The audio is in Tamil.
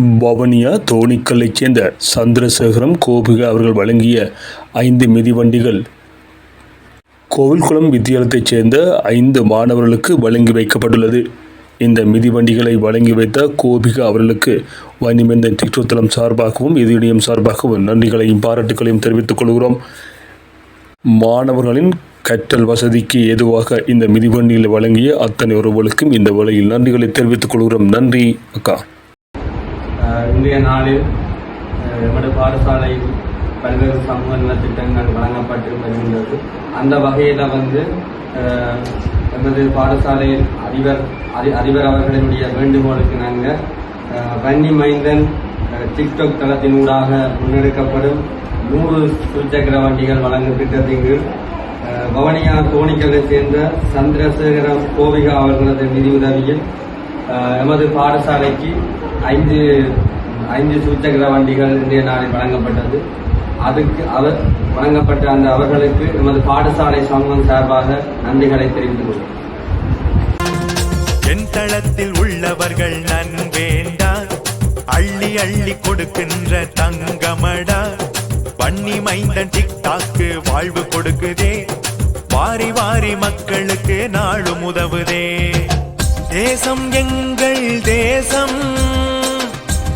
பவனியா தோணிக்கல்லைச் சேர்ந்த சந்திரசேகரம் கோபிகா அவர்கள் வழங்கிய ஐந்து மிதிவண்டிகள். கோவில்குளம் வித்தியாலயத்தைச் சேர்ந்த ஐந்து மாணவர்களுக்கு வழங்கி வைக்கப்பட்டுள்ளது. இந்த மிதிவண்டிகளை வழங்கி வைத்த கோபிகா அவர்களுக்கு வன்னிமேந்தன் திட்டத்தலம் சார்பாகவும் எதிரியம் சார்பாகவும் நன்றிகளையும் பாராட்டுகளையும் தெரிவித்துக் கொள்கிறோம். மாணவர்களின் கற்றல் வசதிக்கு ஏதுவாக இந்த மிதிவண்டிகளை வழங்கிய அத்தனை உறவுகளுக்கும் இந்த வேளையில் நன்றிகளை தெரிவித்துக் கொள்கிறோம். நன்றி அக்கா. இன்றைய நாளில் எமது பாடசாலையில் பல்வேறு சமூக நலத்திட்டங்கள் வழங்கப்பட்டு வருகின்றது அந்த வகையில் வந்து எமது பாடசாலையில் அதிபர் அதி- அதிபர் அவர்களினுடைய வேண்டுகோளுக்கு நாங்கள் வன்னி மைந்தன் அஹ், டிக்டாக் தளத்தினூடாக முன்னெடுக்கப்படும் நூறு துச்சக்கர வண்டிகள் வழங்கும் திட்டத்தின் கீழ் அஹ், வவனியா தோணிக்கலை சேர்ந்த சந்திரசேகரம் கோவிகா அவர்களது நிதி உதவியில் எமது பாடசாலைக்கு ஐந்து ஐந்து சூச்சக்கர வண்டிகள் இன்றைய நாளில் வழங்கப்பட்டது. அதுக்கு அவர் வழங்கப்பட்ட அந்த அவர்களுக்கு நமது பாடசாலை சமூகம் சார்பாக நன்றிகளை தெரிவித்துக் கொள்கிறோம் என் தளத்தில் உள்ளவர்கள் நன்வேண்டா அள்ளி அள்ளி கொடுக்கின்ற தங்கமடா. வன்னி மைந்தன் டிக்டாக்கு வாழ்வு கொடுக்குதே வாரி வாரி மக்களுக்கு நாளும் உதவுதே. தேசம் எங்கள் தேசம்